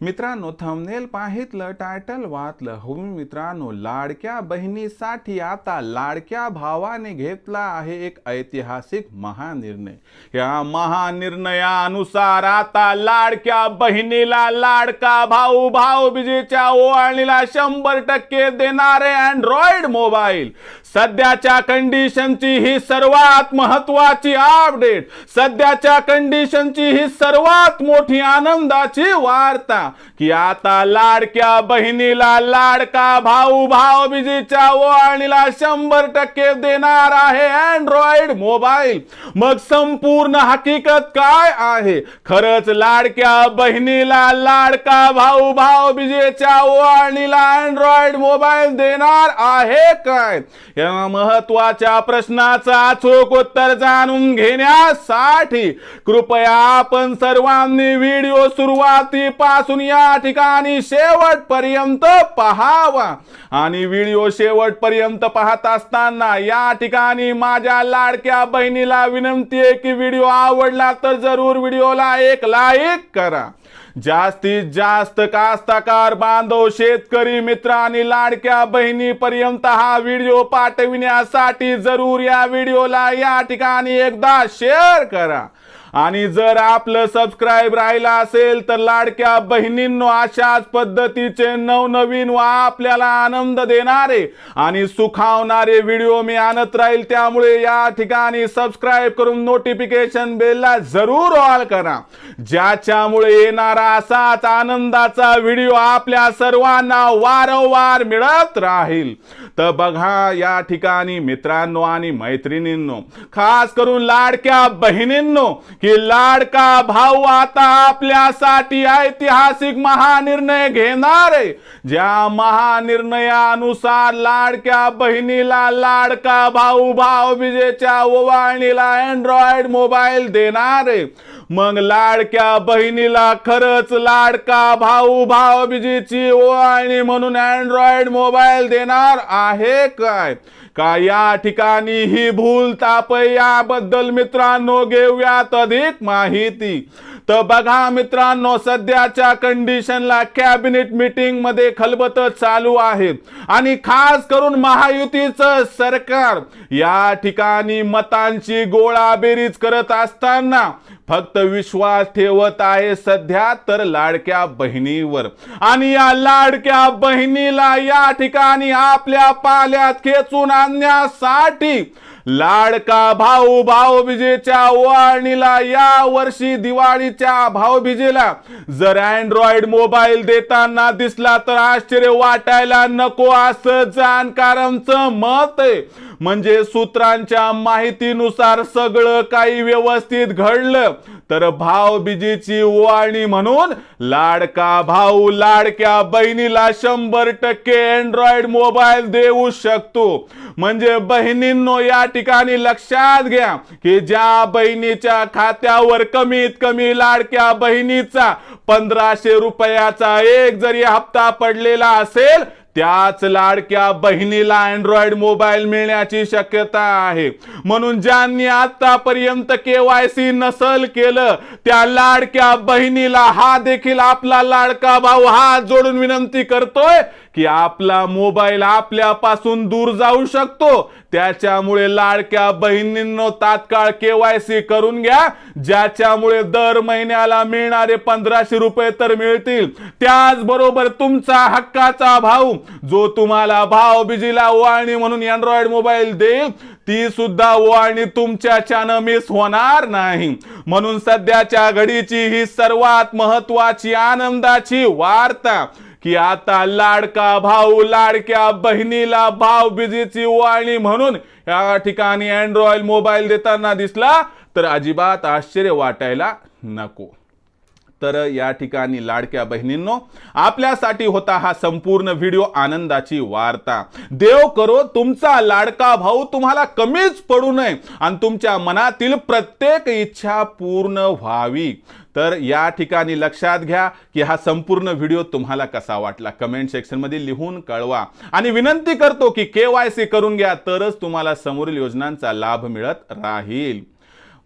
मित्रांनो thumbnail पाहितलं title वाचलं हो मित्रांनो लाडक्या बहिणीसाठी आता लाडक्या भावाने घेतला आहे एक ऐतिहासिक महानिर्णय. या महानिर्णयानुसार आता लाडक्या बहिणीला लाडका भाऊ भाऊ बिजेच्या ओवाळणीला शंभर टक्के देणारे अँड्रॉइड मोबाईल सध्याच्या कंडिशनची ही सर्वात महत्वाची अपडेट सध्याच्या कंडिशनची ही सर्वात मोठी आनंदाची वार्ता. की आता लाडक्या बहिणीला लाडका भाऊ भाऊ बिजीच्या ओळणीला शंभर टक्के देणार आहे अँड्रॉइड मोबाईल मग संपूर्ण हकीकत काय आहे? खरंच लाडक्या बहिणीला लाडका भाऊ भाऊ बिजेच्या ओळणीला अँड्रॉइड मोबाईल देणार आहे काय? या महत्त्वाच्या प्रश्नाचा अचूक उत्तर जाणून घेण्यासाठी कृपया आपण सर्वांनी व्हिडिओ सुरुवातीपासून या ठिकाणी शेवटपर्यंत पहावा. आणि व्हिडिओ शेवटपर्यंत पाहत असताना या ठिकाणी माझ्या लाडक्या बहिणीला विनंती आहे की व्हिडिओ आवडला तर जरूर व्हिडिओला एक लाईक करा. जास्तीत जास्त कास्तकार बांधव शेतकरी मित्र आणि लाडक्या बहिणीपर्यंत हा व्हिडिओ पाठविण्यासाठी जरूर या व्हिडिओला या ठिकाणी एकदा शेअर करा. आणि जर आपलं सबस्क्राईब राहिलं असेल तर लाडक्या बहिणींनो अशाच पद्धतीचे नवनवीन व आपल्याला आनंद देणारे आणि सुखावणारे व्हिडिओ मी आणत राहील. त्यामुळे या ठिकाणी सबस्क्राईब करून नोटिफिकेशन बेलला जरूर ऑल करा. ज्याच्यामुळे येणारा असाच आनंदाचा व्हिडिओ आपल्या सर्वांना वारंवार मिळत राहील. तर बघा या ठिकाणी मित्रांनो आणि मैत्रिणींनो खास करून लाडक्या बहिणींनो की लाडका भाऊ आता आपल्यासाठी ऐतिहासिक महानिर्णय घेणार आहे. ज्या महानिर्णयानुसार लाडक्या बहिणीला लाडका भाऊ भाऊ विजेच्या ओवाळणीला अँड्रॉइड मोबाईल देणार आहे. मग लाडक्या बहिणीला खरंच लाडका भाऊ भाऊ बिजीची ओवाळणी म्हणून अँड्रॉइड मोबाईल देणार आहे काय? का या ठिकाणी ही भूल ताप याबद्दल मित्रांनो घेऊयात अधिक माहिती. तर बघा मित्रांनो सध्याच्या कंडिशनला कॅबिनेट मीटिंगमध्ये खलबत चालू आहे. आणि खास करून महायुतीचं सरकार या ठिकाणी मतांची गोळाबेरीज करत असताना फक्त विश्वास ठेवत आहे सध्या तर लाडक्या बहिणीवर. आणि या लाडक्या बहिणीला या ठिकाणी आपल्या पाल्यात खेचून आणण्यासाठी लाडका भाऊ भाऊबीजेच्या ओवाळणीला या वर्षी दिवाळीच्या भाऊबीजेला जर अँड्रॉइड मोबाईल देताना दिसला तर आश्चर्य वाटायला नको असं जाणकारांचं मत आहे. म्हणजे सूत्रांच्या माहितीनुसार सगळं काही व्यवस्थित घडलं. तर भाऊबीजेची ओवाळणी म्हणून लाडका भाऊ लाडक्या बहिणीला शंभर टक्के अँड्रॉइड मोबाईल देऊ शकतो. म्हणजे बहिणींनो या ठिकाणी लक्षात घ्या की ज्या बहिणीच्या खात्यावर कमीत कमी लाडक्या बहिणीचा पंधराशे रुपयाचा एक जरी हप्ता पडलेला असेल त्याच लाडक्या बहिणीला अँड्रॉइड मोबाईल मिळण्याची शक्यता आहे. म्हणून ज्यांनी आतापर्यंत केवायसी नसल केलं त्या लाडक्या बहिणीला हा देखील आपला लाडका भाऊ हात जोडून विनंती करतोय की आपला मोबाईल आपल्यापासून दूर जाऊ शकतो. त्याच्यामुळे लाडक्या बहिणींनो तात्काळ केवायसी करून घ्या. ज्याच्यामुळे दर महिन्याला मिळणारे पंधराशे रुपये तर मिळतील. त्याचबरोबर तुमचा हक्काचा भाऊ जो तुम्हाला भाव बिजीला ओवाळणी म्हणून अँड्रॉइड मोबाईल देईल ती सुद्धा ओवाळणी तुमच्याच्यानं मिस होणार नाही. म्हणून सध्याच्या घडीची ही सर्वात महत्वाची आनंदाची वार्ता. की आता लाडका भाऊ लाडक्या बहिणीला भाव बिजीची वाणी म्हणून या ठिकाणी अँड्रॉइड मोबाईल देताना दिसला तर अजिबात आश्चर्य वाटायला नको. तर या ठिकाणी लाडक्या बहिणींनो आपल्यासाठी होता हा संपूर्ण व्हिडिओ आनंदाची वार्ता. देव करो तुमचा लाडका भाऊ तुम्हाला कमीच पडू नये आणि तुमच्या मनातील प्रत्येक इच्छा पूर्ण व्हावी. तर या ठिकाणी लक्षात घ्या की हा संपूर्ण व्हिडिओ तुम्हाला कसा वाटला. कमेंट सेक्शनमध्ये लिहून कळवा. आणि विनंती करतो की के वाय सी करून घ्या तरच तुम्हाला समोरील योजनांचा लाभ मिळत राहील.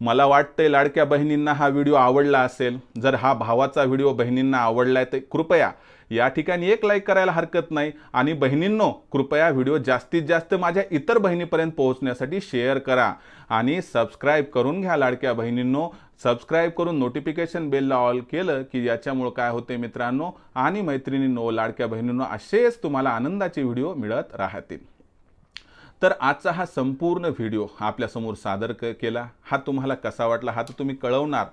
मला वाटतंय लाडक्या बहिणींना हा व्हिडिओ आवडला असेल. जर हा भावाचा व्हिडिओ बहिणींना आवडला आहे तर कृपया या ठिकाणी एक लाईक करायला हरकत नाही. आणि बहिणींनो कृपया व्हिडिओ जास्तीत जास्त माझ्या इतर बहिणीपर्यंत पोहोचण्यासाठी शेअर करा. आणि सबस्क्राईब करून घ्या लाडक्या बहिणींनो. सबस्क्राईब करून नोटिफिकेशन बेलला ऑल केलं की याच्यामुळं काय होते मित्रांनो. आणि मैत्रिणींनो लाडक्या बहिणींनो असेच तुम्हाला आनंदाचे व्हिडिओ मिळत राहतील. तर आजचा हा संपूर्ण व्हिडिओ आपल्यासमोर सादर क केला. हा तुम्हाला कसा वाटला हा तर तुम्ही कळवणार.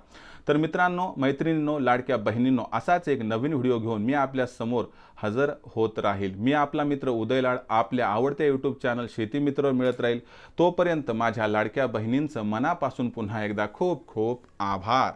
तर मित्रांनो मैत्रिणींनो लाडक्या बहिणींनो असाच एक नवीन व्हिडिओ घेऊन मी आपल्यासमोर हजर होत राहील. मी आपला मित्र उदय लाड आपल्या आवडत्या यूट्यूब चॅनल शेती मिळत राहील. तोपर्यंत माझ्या लाडक्या बहिणींचं मनापासून पुन्हा एकदा खूप खूप आभार.